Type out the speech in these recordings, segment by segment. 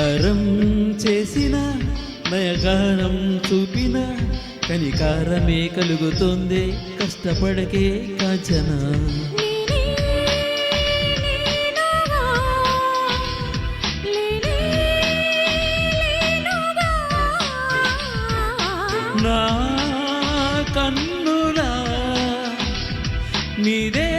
హరం చేసిన నయగారం చూపిన కనికారమే కలుగుతుంది కష్టపడకే కాచన నా కన్నులా నీదే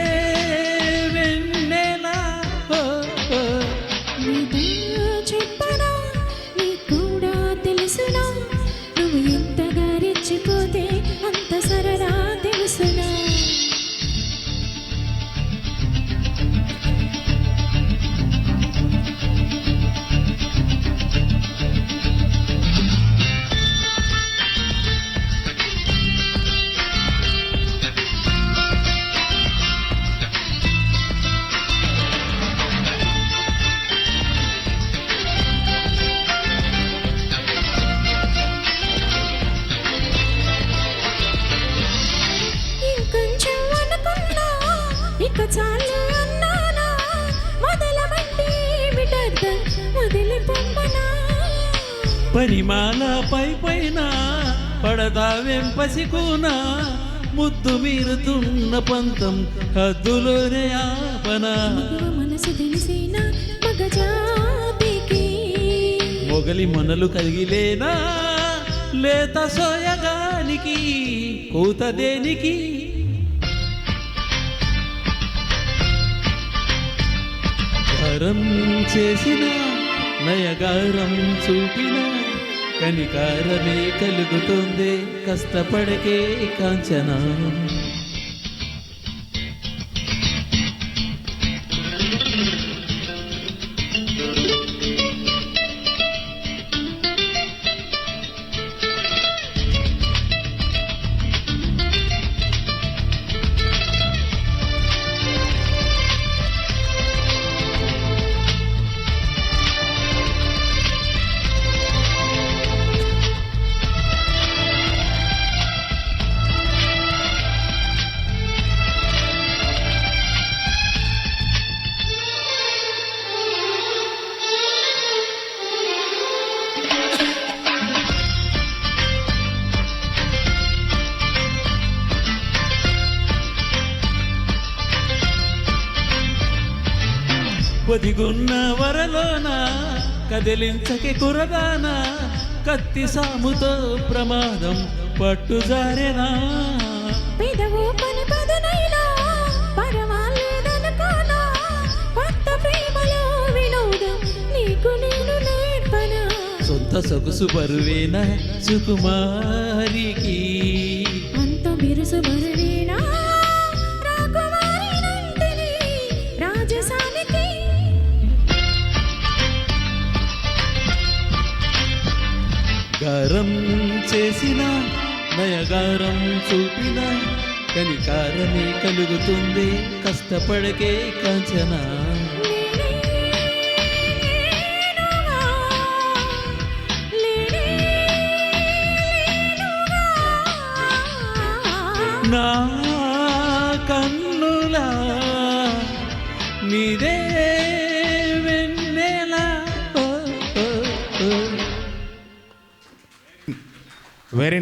ఇక చాలు అన్నానా మొదలమంటే వదిలి పొమ్మనా పరిమాల పై పైన పడదా వెంపసికోన ముద్దు మీరుతున్న పంతం హద్దులోనే ఆపన? మనసు తెలిసిన మొగలి మనలు కదిలేనా? లేత సోయగానికి కూత దేనికి? హరం చేసిన నయగారం చూపిన కనికారమే కలుగుతుంది కష్టపడకే కాంచనా. ఒదిగున్న వరలోన కదిలించకి కురదాన కత్తి సాముతో ప్రమాదం పట్టుజారెనా? పెదవు పని పదునైనా పర్వాలేదనుకోనా కొత్త ప్రేమలో వినోదం నీకు నేను నేర్పనా? సొంత సొగుసు బరువేన సుకుమారికి. గారం చేసిన నయగారం చూపిన కనికారమే కలుగుతుంది కష్టపడకే కంచనా. నా కన్నులా నీదే Very nice.